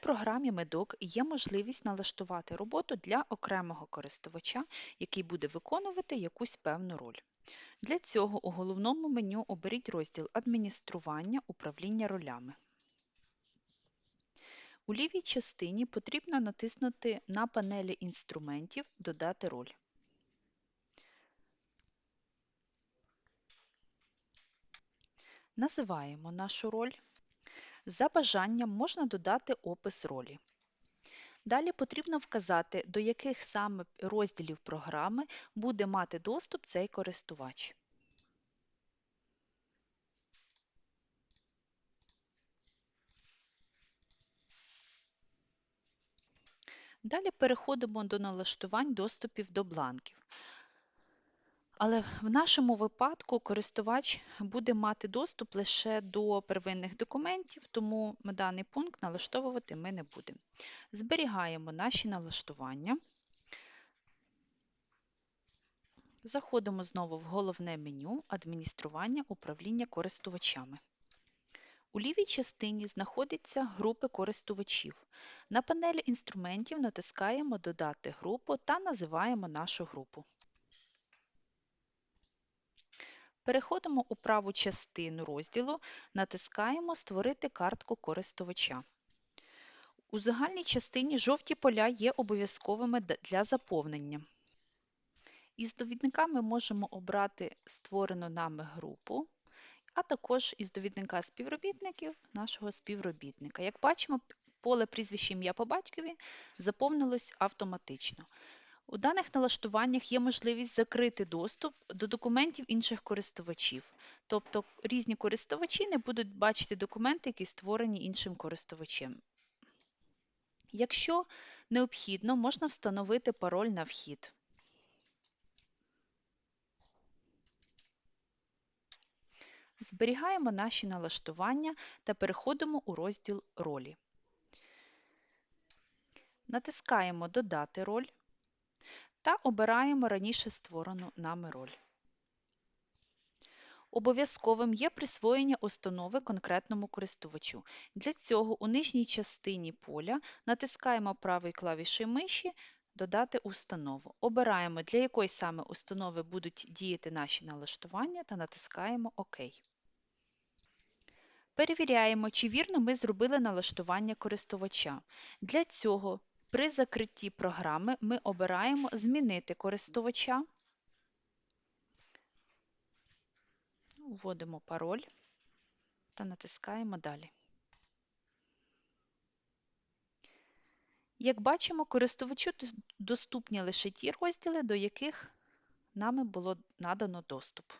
програмі Медок є можливість налаштувати роботу для окремого користувача, який буде виконувати якусь певну роль. Для цього у головному меню оберіть розділ Адміністрування управління ролями. У лівій частині потрібно натиснути на панелі інструментів Додати роль. Називаємо нашу роль. За бажанням можна додати опис ролі. Далі потрібно вказати, до яких саме розділів програми буде мати доступ цей користувач. Далі переходимо до налаштувань доступів до бланків. Але в нашому випадку користувач буде мати доступ лише до первинних документів, тому даний пункт налаштовувати ми не будемо. Зберігаємо наші налаштування. Заходимо знову в головне меню Адміністрування управління користувачами. У лівій частині знаходяться групи користувачів. На панелі інструментів натискаємо Додати групу та називаємо нашу групу. Переходимо у праву частину розділу, натискаємо Створити картку користувача. У загальній частині жовті поля є обов'язковими для заповнення. Із довідника ми можемо обрати створену нами групу, а також із довідника співробітників нашого співробітника. Як бачимо, поле прізвище ім'я по батькові заповнилось автоматично. У даних налаштуваннях є можливість закрити доступ до документів інших користувачів. Тобто різні користувачі не будуть бачити документи, які створені іншим користувачем. Якщо необхідно, можна встановити пароль на вхід. Зберігаємо наші налаштування та переходимо у розділ Ролі. Натискаємо Додати роль та обираємо раніше створену нами роль. Обов'язковим є присвоєння установи конкретному користувачу. Для цього у нижній частині поля натискаємо правою клавішою миші Додати установу. Обираємо, для якої саме установи будуть діяти наші налаштування та натискаємо ОК. Перевіряємо, чи вірно ми зробили налаштування користувача. Для цього при закритті програми ми обираємо Змінити користувача, вводимо пароль та натискаємо Далі. Як бачимо, користувачу доступні лише ті розділи, до яких нами було надано доступ.